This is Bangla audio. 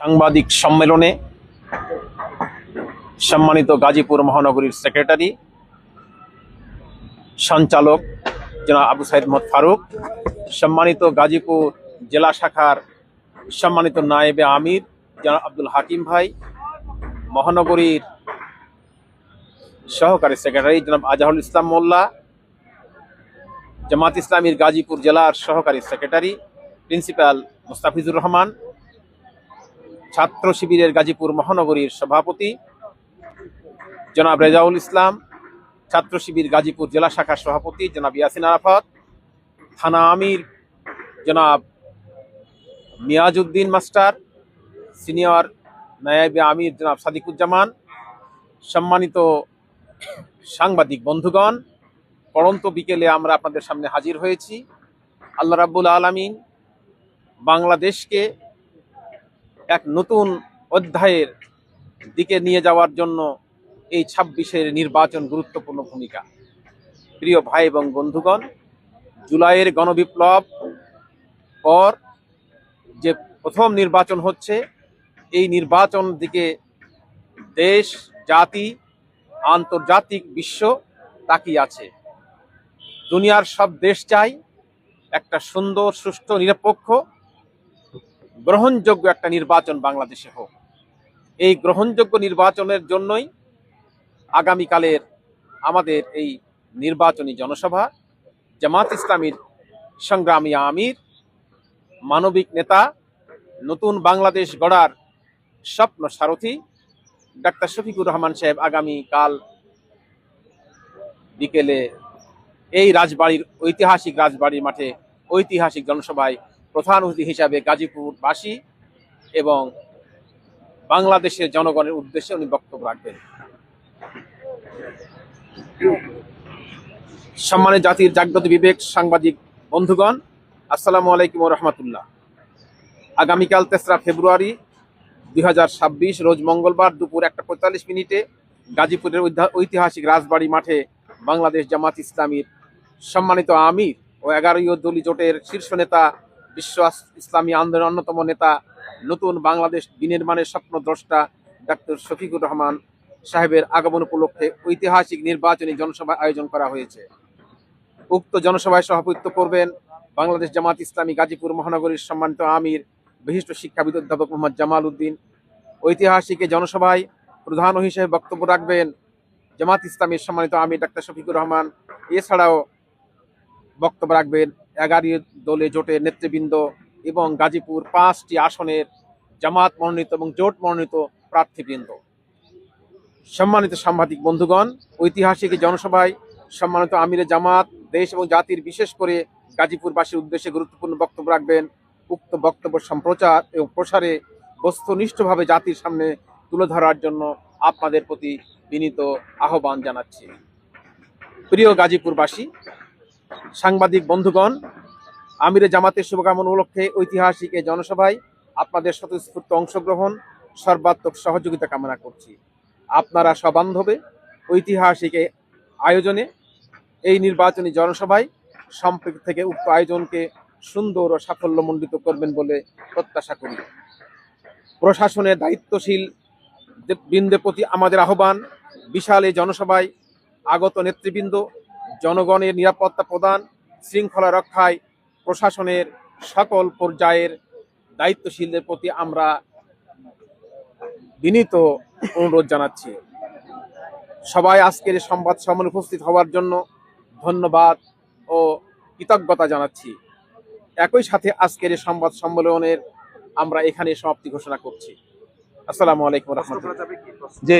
সাংবাদিক সম্মেলনে সম্মানিত গাজীপুর মহানগরীর সেক্রেটারি, সঞ্চালক জনাব আবু সাইদ মোহাম্মদ ফারুক, সম্মানিত গাজীপুর জেলা শাখার সম্মানিত নায়েবে আমির জনাব আব্দুল হাকিম ভাই, মহানগরীর সহকারী সেক্রেটারি জনাব আজাহুল ইসলাম মোল্লা, জামাত ইসলামীর গাজীপুর জেলার সহকারী সেক্রেটারি প্রিন্সিপাল মুস্তাফিজুর রহমান ছাত্র শিবিরের গাজীপুর মহানগরীর সভাপতি জনাব রেজাউল ইসলাম, ছাত্র শিবির গাজীপুর জেলা শাখার সভাপতি জনাব ইয়াসিন আরাফাত, থানা আমির জনাব মিয়াজউদ্দিন মাস্টার, সিনিয়র নায়েবে আমির জনাব সাদিকুজ্জামান, সম্মানিত সাংবাদিক বন্ধুগণ পড়ন্ত বিকেলে আমরা আপনাদের সামনে হাজির হয়েছি। আল্লাহ রাব্বুল আলামিন বাংলাদেশকে এক নতুন অধ্যায়ের দিকে নিয়ে যাওয়ার জন্য এই ছাব্বিশের নির্বাচন গুরুত্বপূর্ণ ভূমিকা। প্রিয় ভাই এবং বন্ধুগণ, জুলাইয়ের গণবিপ্লব পর যে প্রথম নির্বাচন হচ্ছে, এই নির্বাচন দিকে দেশ, জাতি, আন্তর্জাতিক বিশ্ব তাকিয়ে আছে। দুনিয়ার সব দেশ চাই একটা সুন্দর, সুষ্ঠু, নিরপেক্ষ গ্রহণযোগ্য একটা নির্বাচন বাংলাদেশে হোক। এই গ্রহণযোগ্য নির্বাচনের জন্যই আগামীকালের আমাদের এই নির্বাচনী জনসভা, জামাত ইসলামীর সংগ্রামী আমির, মানবিক নেতা, নতুন বাংলাদেশ গড়ার স্বপ্ন সারথী, ডাক্তার শফিকুর রহমান সাহেব আগামীকাল বিকেলে এই রাজবাড়ির ঐতিহাসিক রাজবাড়ির মাঠে ঐতিহাসিক জনসভায় প্রধান অতিথি হিসাবে গাজীপুরবাসী এবং বাংলাদেশের জনগণের উদ্দেশ্যে উনি বক্তব্য রাখবেন। সম্মানের জাতির জাগ্রত বিবেক সাংবাদিক বন্ধুগণ, আসসালামু আলাইকুম রহমতুল্লাহ। আগামীকাল তেসরা ফেব্রুয়ারি দুই হাজার ছাব্বিশ, রোজ মঙ্গলবার দুপুর একটা পঁয়তাল্লিশ মিনিটে গাজীপুরের ঐতিহাসিক রাজবাড়ি মাঠে বাংলাদেশ জামাত ইসলামীর সম্মানিত আমির ও এগারোই দলি জোটের শীর্ষ নেতা বিশ্ব ইসলামী আন্দোলনের অন্যতম নেতা, নতুন বাংলাদেশ বিনির্মাণের স্বপ্নদ্রষ্টা ডাক্তার শফিকুর রহমান সাহেবের আগমন উপলক্ষে ঐতিহাসিক নির্বাচনী জনসভা আয়োজন করা হয়েছে। উক্ত জনসভায় সভাপতিত্ব করবেন বাংলাদেশ জামাত ইসলামী গাজীপুর মহানগরীর সম্মানিত আমির, বিশিষ্ট শিক্ষাবিদ অধ্যাপক মোহাম্মদ জামাল উদ্দিন। ঐতিহাসিক জনসভায় প্রধান হিসেবে বক্তব্য রাখবেন জামাত ইসলামীর সম্মানিত আমির ডাক্তার শফিকুর রহমান। এছাড়াও বক্তব্য রাখবেন এগারো দলে জোটের নেতৃবৃন্দ এবং গাজীপুর পাঁচটি আসনের জামাত মনোনীত এবং জোট মনোনীত প্রার্থীবৃন্দ। সম্মানিত সাংবাদিক বন্ধুগণ, ঐতিহাসিক জনসভায় সম্মানিত আমিরে জামাত, দেশ এবং জাতির বিশেষ করে গাজীপুরবাসীর উদ্দেশ্যে গুরুত্বপূর্ণ বক্তব্য রাখবেন। উক্ত বক্তব্য সম্প্রচার এবং প্রসারে বস্তুনিষ্ঠভাবে জাতির সামনে তুলে ধরার জন্য আপনাদের প্রতি বিনীত আহ্বান জানাচ্ছি। প্রিয় গাজীপুরবাসী সাংবাদিক বন্ধুগণ, আমিরে জামাতের শুভকামনা উপলক্ষে ঐতিহাসিক এই জনসভায় আপনাদের স্বতঃস্ফূর্ত অংশগ্রহণ, সর্বাত্মক সহযোগিতা কামনা করছি। আপনারা সবান্ধবে ঐতিহাসিক আয়োজনে এই নির্বাচনী জনসভায় সম্পৃক্ত থেকে উক্ত আয়োজনকে সুন্দর ও সাফল্যমণ্ডিত করবেন বলে প্রত্যাশা করি। প্রশাসনের দায়িত্বশীল বৃন্দের প্রতি আমাদের আহ্বান, বিশাল এই জনসভায় আগত নেতৃবৃন্দ জনগণের নিরাপত্তা প্রদান শৃঙ্খলা রক্ষায় প্রশাসনের সকল পর্যায়ের দায়িত্বশীলদের প্রতি আমরা বিনীত অনুরোধ জানাচ্ছি। সবাই আজকের সংবাদ সম্মেলনে উপস্থিত হওয়ার জন্য ধন্যবাদ ও কৃতজ্ঞতা জানাচ্ছি। একই সাথে আজকের এই সংবাদ সম্মেলনের আমরা এখানে সমাপ্তি ঘোষণা করছি। আসসালামু আলাইকুম রহমতুল্লাহ। যে